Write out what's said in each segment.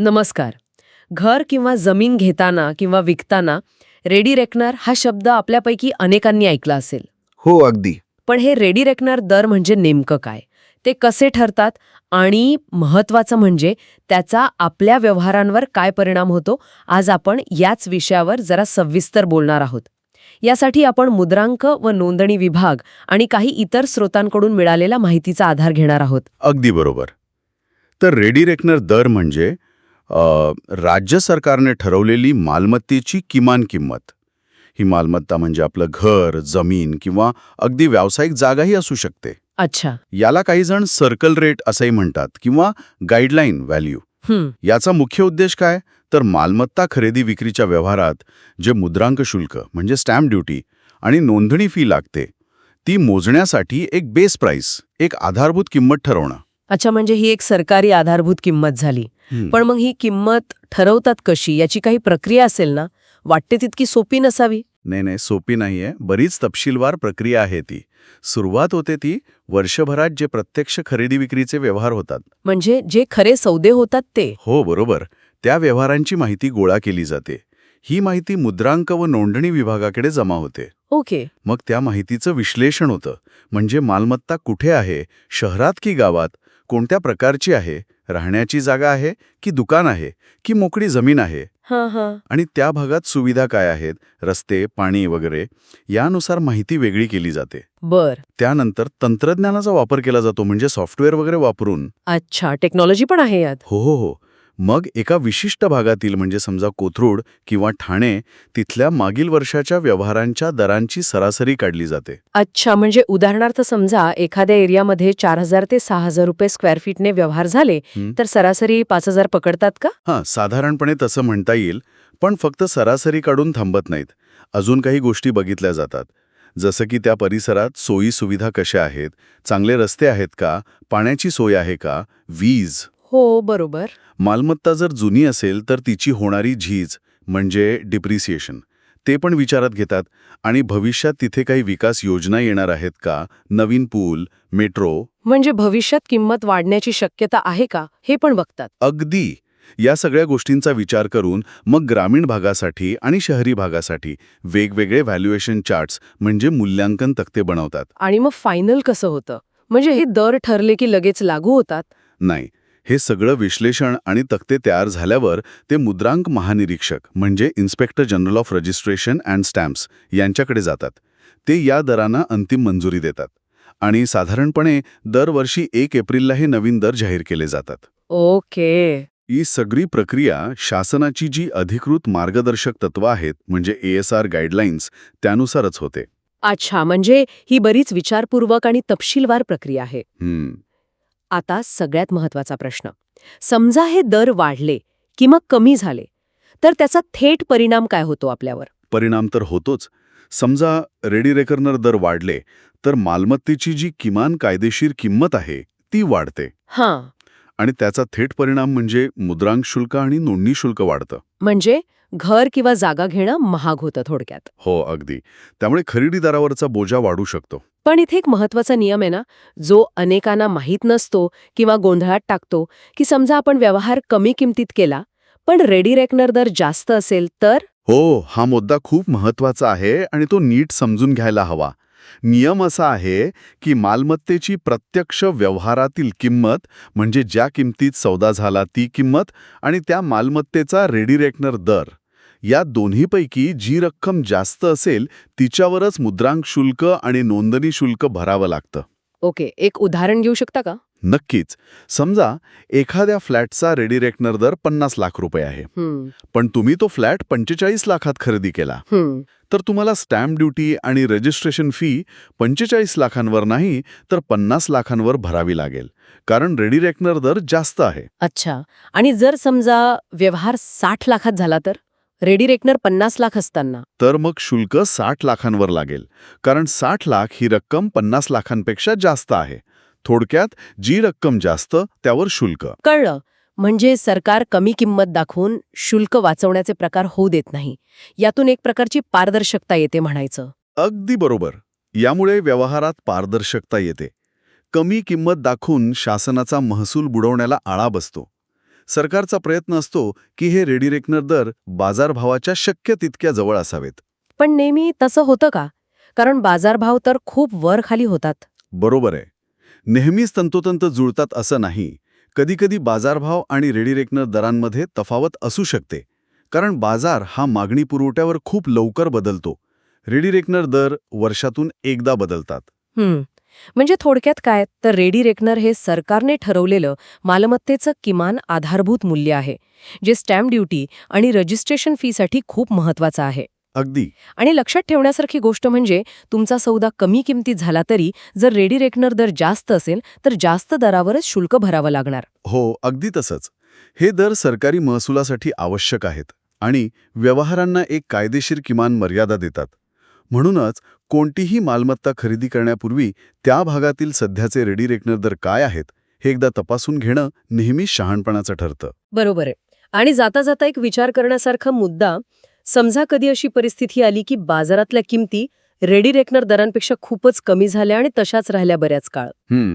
नमस्कार. घर किंवा जमीन घेताना किंवा विकताना रेडी रेकनर हा शब्द आपल्यापैकी अनेकांनी ऐकला असेल. हो अगदी. पण हे रेडी रेकनर दर म्हणजे नेमकं काय? ते कसे ठरतात आणि महत्वाचं म्हणजे त्याचा आपल्या व्यवहारांवर काय परिणाम होतो आज आपण याच विषयावर जरा सविस्तर बोलणार आहोत. यासाठी आपण मुद्रांक व नोंदणी विभाग आणि काही इतर स्रोतांकडून मिळालेल्या माहितीचा आधार घेणार आहोत. अगदी बरोबर. तर रेडी रेकनर दर म्हणजे राज्य सरकारने ठरवलेली मालमत्तेची किमान किंमत. ही मालमत्ता म्हणजे आपलं घर जमीन किंवा अगदी व्यावसायिक जागाही असू शकते. अच्छा. याला काही जण सर्कल रेट असंही म्हणतात किंवा गाईडलाईन व्हॅल्यू. याचा मुख्य उद्देश काय? तर मालमत्ता खरेदी विक्रीच्या व्यवहारात जे मुद्रांक शुल्क म्हणजे स्टॅम्प ड्युटी आणि नोंदणी फी लागते ती मोजण्यासाठी एक बेस प्राइस एक आधारभूत किंमत ठरवणं. अच्छा म्हणजे ही एक सरकारी आधारभूत किंमत झाली. पण मग ही किंमत ठरवतात कशी? याची काही प्रक्रिया असेल ना? वाटते तितकी सोपी नसावी? नाही नाही सोपी नाहीये. बरीच तपशीलवार प्रक्रिया आहे ती. सुरुवात होते ती वर्षभरात जे प्रत्यक्ष खरेदी विक्रीचे व्यवहार होतात. म्हणजे जे खरे सौदे होतात ते. हो बरोबर. त्या व्यवहारांची माहिती गोळा केली जाते. ही माहिती मुद्रांक व नोंदणी विभागाकडे जमा होते. ओके. मग त्या माहितीचं विश्लेषण होतं. म्हणजे मालमत्ता कुठे आहे? शहरात की गावात? कोणत्या प्रकारची आहे? राहण्याची जागा आहे की दुकान आहे की मोकळी जमीन आहे? आणि त्या भागात सुविधा काय आहेत? रस्ते पाणी वगैरे यानुसार माहिती वेगळी केली जाते. बर. त्यानंतर तंत्रज्ञानाचा वापर केला जातो म्हणजे सॉफ्टवेअर वगैरे वापरून. अच्छा टेक्नॉलॉजी पण आहे यात. हो हो हो. मग एका विशिष्ट भागातील म्हणजे समजा कोथरूड किंवा ठाणे तिथल्या मागील वर्षाच्या व्यवहारांच्या दरांची सरासरी काढली जाते. अच्छा म्हणजे उदाहरणार्थ समजा एखाद्या एरियामध्ये चार हजार ते सहा हजार रुपये स्क्वेअर फीटने व्यवहार झाले. तर सरासरी पाच हजार पकडतात का? हां साधारणपणे तसं म्हणता येईल पण फक्त सरासरी काढून थांबत नाहीत. अजून काही गोष्टी बघितल्या जातात. जसं की त्या परिसरात सोयी सुविधा कशा आहेत चांगले रस्ते आहेत का पाण्याची सोय आहे का वीज हो बरोबर. मालमत्ता जर जुनी असेल तर तिची होणारी झीज म्हणजे डिप्रिसिएशन ते पण विचारात घेतात. आणि भविष्यात तिथे काही विकास योजना येणार आहेत का? नवीन पूल मेट्रो? म्हणजे भविष्यात किंमत वाढण्याची शक्यता आहे का? हे पण बघतात. अगदी. या सगळ्या गोष्टींचा विचार करून मग ग्रामीण भागासाठी आणि शहरी भागासाठी वेगवेगळे व्हॅल्युएशन चार्ट्स म्हणजे मूल्यांकन तक्ते बनवतात. आणि मग फायनल कसं होतं? म्हणजे हे दर ठरले की लगेच लागू होतात? नाही. हे सगळं विश्लेषण आणि तक्ते तयार झाल्यावर ते मुद्रांक महानिरीक्षक म्हणजे inspector general of registration and stamps यांच्याकडे जातात. ते या दरांना अंतिम मंजुरी देतात. आणि साधारणपणे दरवर्षी एक एप्रिलला हे नवीन दर जाहीर केले जातात. ओके. ही सगळी प्रक्रिया शासनाची जी अधिकृत मार्गदर्शक तत्व आहेत म्हणजे एएसआर गाईडलाईन्स त्यानुसारच होते. अच्छा म्हणजे ही बरीच विचारपूर्वक आणि तपशीलवार प्रक्रिया आहे. हम्म. आता सगळ्यात महत्त्वाचा प्रश्न. समजा हे दर वाढले की मग कमी झाले तर त्याचा थेट परिणाम काय होतो आपल्यावर? परिणाम तर होतोच. समजा रेडी रेकर्नर दर वाढले तर मालमत्तेची जी किमान कायदेशीर किंमत आहे ती वाढते. हां. आणि त्याचा थेट परिणाम म्हणजे मुद्रांक शुल्क आणि नोंदणी शुल्क वाढतं. म्हणजे घर किंवा जागा घेणं महाग होतं थोडक्यात. हो अगदी. त्यामुळे खरेदीदारावरचा बोजा वाढू शकतो. पण इथे एक महत्त्वाचा नियम आहे ना जो अनेकांना माहीत नसतो किंवा गोंधळात टाकतो की समजा आपण व्यवहार कमी किमतीत केला पण रेडी रेकनर दर जास्त असेल तर? हो हा मुद्दा खूप महत्त्वाचा आहे आणि तो नीट समजून घ्यायला हवा. नियम असा आहे की मालमत्तेची प्रत्यक्ष व्यवहारातील किंमत म्हणजे ज्या किमतीत सौदा झाला ती किंमत आणि त्या मालमत्तेचा रेडी रेकनर दर. या दोन्हीपैकी जी रक्कम जास्त असेल तिच्यावरच मुद्रांक शुल्क आणि नोंदणी शुल्क भरावं लागतं. ओके एक उदाहरण घेऊ शकता का? नक्कीच. समजा एखाद्या फ्लॅटचा रेडी रेकनर दर पन्नास लाख रुपये आहे. पण तुम्ही तो फ्लॅट पंचेचाळीस लाखात खरेदी केला. तर तुम्हाला स्टॅम्प ड्युटी आणि रजिस्ट्रेशन फी पंचेचाळीस लाखांवर नाही तर पन्नास लाखांवर भरावी लागेल. कारण रेडी रेकनर दर जास्त आहे. अच्छा. आणि जर समजा व्यवहार साठ लाखात झाला तर? रेडी रेकनर पन्नास लाख असताना. तर मग शुल्क साठ लाखांवर लागेल. कारण साठ लाख ही रक्कम पन्नास लाखांपेक्षा जास्त आहे. थोडक्यात जी रक्कम जास्त त्यावर शुल्क. कळलं. म्हणजे सरकार कमी किंमत दाखवून शुल्क वाचवण्याचे प्रकार होऊ देत नाही. यातून एक प्रकारची पारदर्शकता येते म्हणायचं. अगदी बरोबर. यामुळे व्यवहारात पारदर्शकता येते. कमी किंमत दाखवून शासनाचा महसूल बुडवण्याला आळा बसतो. सरकारचा प्रयत्न असतो की हे रेडी रेकनर दर बाजारभावाच्या शक्य तितक्या जवळ असावेत. पण नेहमी तसं होतं का? कारण बाजारभाव तर खूप वर खाली होतात. बरोबर आहे. नेहमीच तंतोतंत जुळतात असं नाही. कधीकधी बाजारभाव आणि रेडी रेकनर दरांमध्ये तफावत असू शकते. कारण बाजार हा मागणी पुरवठ्यावर खूप लवकर बदलतो. रेडी रेकनर दर वर्षातून एकदा बदलतात. म्हणजे थोडक्यात काय? तर रेडी रेकनर हे सरकारने ठरवलेलं मालमत्तेचं किमान आधारभूत मूल्य आहे जे स्टॅम्प ड्युटी आणि रजिस्ट्रेशन फीसाठी खूप महत्वाचं आहे. अगदी. आणि लक्षात ठेवण्यासारखी गोष्ट म्हणजे तुमचा सौदा कमी किमतीत झाला तरी जर रेडी रेकनर दर जास्त असेल तर जास्त दरावरच शुल्क भरावं लागणार. हो अगदी तसंच. हे दर सरकारी महसुलासाठी आवश्यक आहेत आणि व्यवहारांना एक कायदेशीर किमान मर्यादा देतात. म्हणूनच कोणतीही मालमत्ता खरेदी करण्यापूर्वी त्या भागातील सध्याचे रेडी रेकनर दर काय आहेत हे एकदा तपासून घेणं नेहमीच शहाणपणाचं ठरतं. बरोबर आहे. आणि जाता जाता एक विचार करण्यासारखा मुद्दा समजा कधी अशी परिस्थिती आली की बाजारातल्या किमती रेडी रेकनर दरांपेक्षा खूपच कमी झाल्या आणि तशाच राहिल्या बऱ्याच काळ.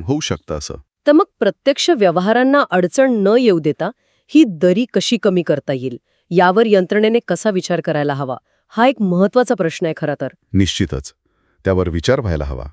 होऊ शकतं असं. तर मग प्रत्यक्ष व्यवहारांना अडचण न येऊ देता ही दरी कशी कमी करता येईल यावर यंत्रणेने कसा विचार करायला हवा? हा एक महत्त्वाचा प्रश्न आहे खरा तर. निश्चितच. त्यावर विचार व्हायला हवा.